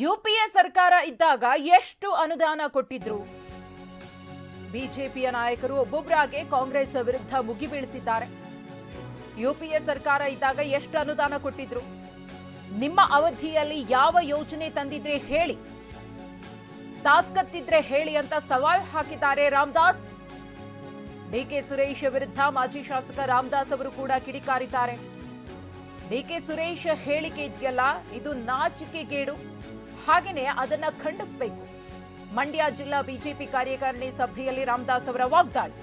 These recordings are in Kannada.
ಯುಪಿಎ ಸರ್ಕಾರ ಇದ್ದಾಗ ಎಷ್ಟು ಅನುದಾನ ಕೊಟ್ಟಿದ್ರು? ಬಿಜೆಪಿಯ ನಾಯಕರು ಒಬ್ಬೊಬ್ಬರಾಗೆ ಕಾಂಗ್ರೆಸ್ ವಿರುದ್ಧ ಮುಗಿಬೀಳ್ತಿದ್ದಾರೆ ಯುಪಿಎ ಸರ್ಕಾರ ಇದ್ದಾಗ ಎಷ್ಟು ಅನುದಾನ ಕೊಟ್ಟಿದ್ರು? ನಿಮ್ಮ ಅವಧಿಯಲ್ಲಿ ಯಾವ ಯೋಜನೆ ತಂದಿದ್ರೆ ಹೇಳಿ? ತಾಕತ್ತಿದ್ರೆ ಹೇಳಿ ಅಂತ ಸವಾಲ್ ಹಾಕಿದ್ದಾರೆ ರಾಮದಾಸ್. ಡಿಕೆ ಸುರೇಶ್ ವಿರುದ್ಧ ಮಾಜಿ ಶಾಸಕ ರಾಮದಾಸ್ ಅವರು ಕೂಡ ಕಿಡಿಕಾರಿದ್ದಾರೆ. ಡಿಕೆ ಸುರೇಶ್ ಹೇಳಿಕೆ ಇದೆಯಲ್ಲ, ಇದು ನಾಚಿಕೆಗೇಡು. ಹಾಗೇನೆ ಅದನ್ನ ಖಂಡಿಸಬೇಕು. ಮಂಡ್ಯ ಜಿಲ್ಲಾ ಬಿಜೆಪಿ ಕಾರ್ಯಕಾರಿಣಿ ಸಭೆಯಲ್ಲಿ ರಾಮದಾಸ್ ಅವರ ವಾಗ್ದಾಳಿ.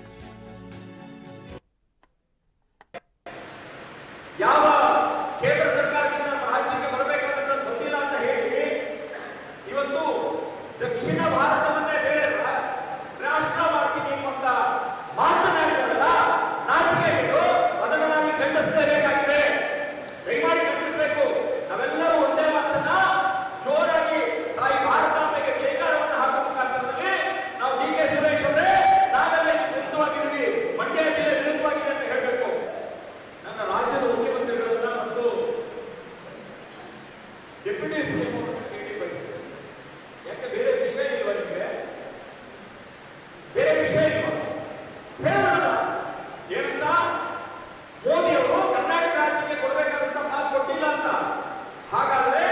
ಡೆಪ್ಯೂಟಿ ಸಿಎಂ ಅವರು ಭೇಟಿ ಬಯಸಿದ್ರು ಯಾಕೆ ಬೇರೆ ವಿಷಯ ಇಲ್ವಾ ನಿಮಗೆ? ಬೇರೆ ವಿಷಯ ಇಲ್ಲ ಹೇಳಲ್ಲ ಏನಂತ? ಮೋದಿ ಅವರು ಕರ್ನಾಟಕ ರಾಜ್ಯಕ್ಕೆ ಕೊಡಬೇಕಾದಂತ ಮಾತು ಕೊಟ್ಟಿಲ್ಲ ಅಂತ. ಹಾಗಾದ್ರೆ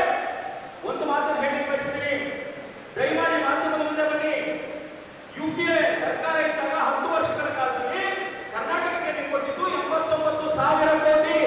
ಒಂದು ಮಾತನ್ನು ಹೇಳಿ ಬಯಸ್ತೀನಿ. ದಯಮಾಡಿ ಮಾಧ್ಯಮದ ಮುಂದೆ ಬನ್ನಿ. ಯು ಪಿ ಎ ಸರ್ಕಾರ ಇದ್ದಾಗ ಹತ್ತು ವರ್ಷಗಳ ಕಾಲದಲ್ಲಿ ಕರ್ನಾಟಕಕ್ಕೆ ನೀವು ಕೊಟ್ಟಿದ್ದು ಎಂಬತ್ತೊಂಬತ್ತು ಸಾವಿರ ಕೋಟಿ.